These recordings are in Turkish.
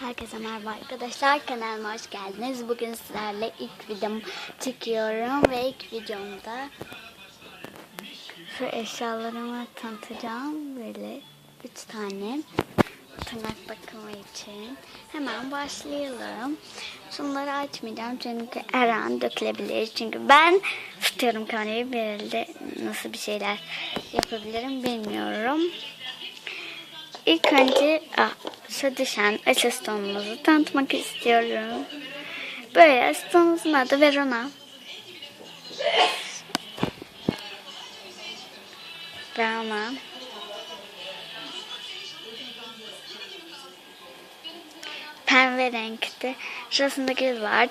Herkese merhaba arkadaşlar kanalıma hoş geldiniz. Bugün sizlerle ilk videomu çekiyorum ve ilk videomda şu eşyalarımı tanıtacağım. Böyle üç tane tırnak bakımı için. Hemen başlayalım. Şunları açmayacağım çünkü her an dökülebilir. Çünkü ben tutuyorum kamerayı bir nasıl bir şeyler yapabilirim bilmiyorum. İlk önce şu düşen asistanımızı tanıtmak istiyorum. Böyle asistanımızın adı Verona. Verona. Pembe renkte. Şurasında gül var.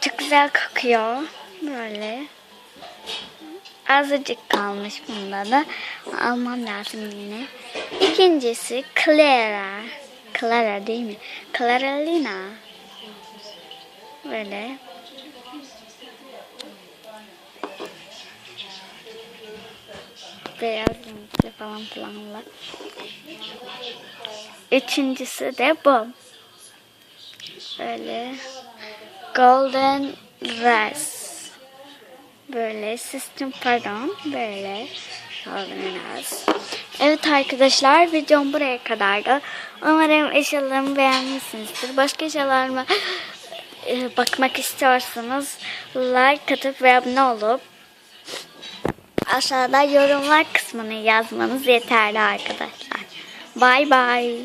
Çok güzel kokuyor. Böyle. Azıcık kalmış bunda da. Almam lazım yine. İkincisi Clara. Clara değil mi? Claralina. Böyle. Beyaz renkli falan filanla. Üçüncüsü de bu. Böyle. Golden Race böyle sistem pardon böyle biraz. Evet arkadaşlar videom buraya kadardı. Umarım eşyalarımı beğenmişsinizdir. Başka eşyalarıma e, bakmak istiyorsanız like atıp ve abone olup aşağıda yorumlar kısmını yazmanız yeterli arkadaşlar. Bay bay.